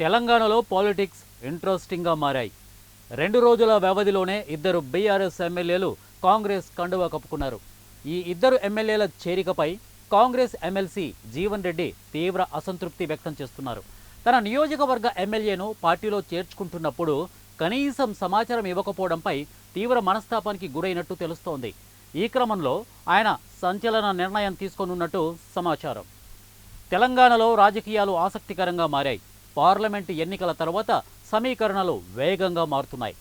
తెలంగాణలో పాలిటిక్స్ ఇంట్రెస్టింగ్గా మారాయి. రెండు రోజుల వ్యవధిలోనే ఇద్దరు బీఆర్ఎస్ ఎమ్మెల్యేలు కాంగ్రెస్ కండువా కప్పుకున్నారు. ఈ ఇద్దరు ఎమ్మెల్యేల చేరికపై కాంగ్రెస్ ఎమ్మెల్సీ జీవన్ రెడ్డి తీవ్ర అసంతృప్తి వ్యక్తం చేస్తున్నారు. తన నియోజకవర్గ ఎమ్మెల్యేను పార్టీలో చేర్చుకుంటున్నప్పుడు కనీసం సమాచారం ఇవ్వకపోవడంపై తీవ్ర మనస్తాపానికి గురైనట్టు తెలుస్తోంది. ఈ క్రమంలో ఆయన సంచలన నిర్ణయం తీసుకోనున్నట్టు సమాచారం. తెలంగాణలో రాజకీయాలు ఆసక్తికరంగా మారాయి. పార్లమెంటు ఎన్నికల తర్వాత సమీకరణలు వేగంగా మారుతున్నాయి.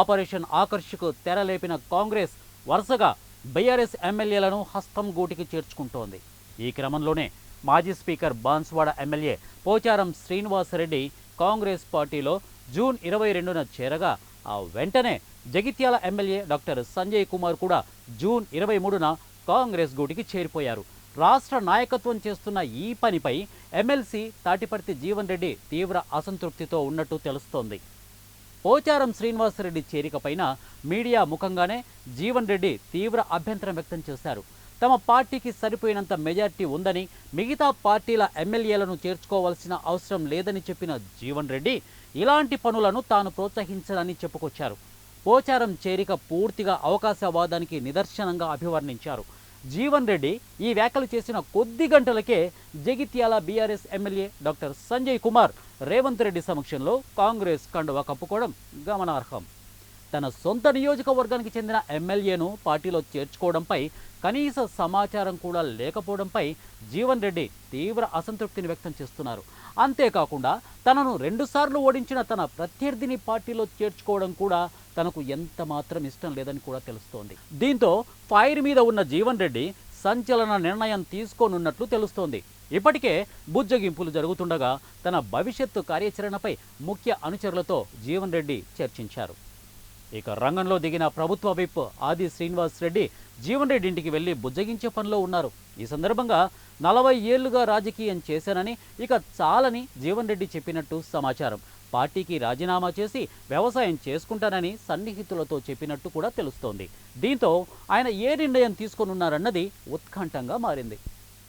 ఆపరేషన్ ఆకర్షకు తెరలేపిన కాంగ్రెస్ వరుసగా బీఆర్ఎస్ ఎమ్మెల్యేలను హస్తం గూటికి చేర్చుకుంటోంది. ఈ క్రమంలోనే మాజీ speaker Banswada MLA Pocharam Srinivasa Reddy Congress పార్టీలో జూన్ ఇరవై రెండున చేరగా ఆ వెంటనే జగిత్యాల ఎమ్మెల్యే డాక్టర్ సంజయ్ కుమార్ కూడా జూన్ ఇరవై మూడున కాంగ్రెస్ గూటికి చేరిపోయారు. రాష్ట్ర నాయకత్వం చేస్తున్న ఈ పనిపై ఎమ్మెల్సీ తాటిపర్తి జీవన్ రెడ్డి తీవ్ర అసంతృప్తితో ఉన్నట్టు తెలుస్తోంది. పోచారం శ్రీనివాసరెడ్డి చేరికపైన మీడియా ముఖంగానే జీవన్ రెడ్డి తీవ్ర అభ్యంతరం వ్యక్తం చేశారు. తమ పార్టీకి సరిపోయినంత మెజార్టీ ఉందని మిగతా పార్టీల ఎమ్మెల్యేలను చేర్చుకోవాల్సిన అవసరం లేదని చెప్పిన జీవన్ రెడ్డి ఇలాంటి పనులను తాను ప్రోత్సహించదని చెప్పుకొచ్చారు. పోచారం చేరిక పూర్తిగా అవకాశవాదానికి నిదర్శనంగా అభివర్ణించారు. జీవన్ రెడ్డి ఈ వ్యాఖ్యలు చేసిన కొద్ది గంటలకే Jagtial BRS MLA doctor Sanjay Kumar Revanth Reddy సమక్షంలో కాంగ్రెస్ కండువా కప్పుకోవడం గమనార్హం. తన సొంత నియోజకవర్గానికి చెందిన ఎమ్మెల్యేను పార్టీలో చేర్చుకోవడంపై కనీస సమాచారం కూడా లేకపోవడంపై జీవన్ రెడ్డి తీవ్ర అసంతృప్తిని వ్యక్తం చేస్తున్నారు. అంతేకాకుండా తనను రెండుసార్లు ఓడించిన తన ప్రత్యర్థిని పార్టీలో చేర్చుకోవడం కూడా తనకు ఎంత మాత్రం ఇష్టం లేదని కూడా తెలుస్తోంది. దీంతో ఫైర్ మీద ఉన్న జీవన్ రెడ్డి సంచలన నిర్ణయం తీసుకోనున్నట్లు తెలుస్తోంది. ఇప్పటికే బుజ్జగింపులు జరుగుతుండగా తన భవిష్యత్తు కార్యాచరణపై ముఖ్య అనుచరులతో జీవన్ రెడ్డి చర్చించారు. ఇక రంగంలో దిగిన ప్రభుత్వ విప్ ఆది శ్రీనివాస్ రెడ్డి జీవన్ రెడ్డి ఇంటికి వెళ్ళి బుజ్జగించే పనిలో ఉన్నారు. ఈ సందర్భంగా నలభై ఏళ్ళుగా రాజకీయం చేశానని ఇక చాలని జీవన్ రెడ్డి చెప్పినట్టు సమాచారం. పార్టీకి రాజీనామా చేసి వ్యవసాయం చేసుకుంటానని సన్నిహితులతో చెప్పినట్టు కూడా తెలుస్తోంది. దీంతో ఆయన ఏ నిర్ణయం తీసుకోనున్నారన్నది ఉత్కంఠంగా మారింది.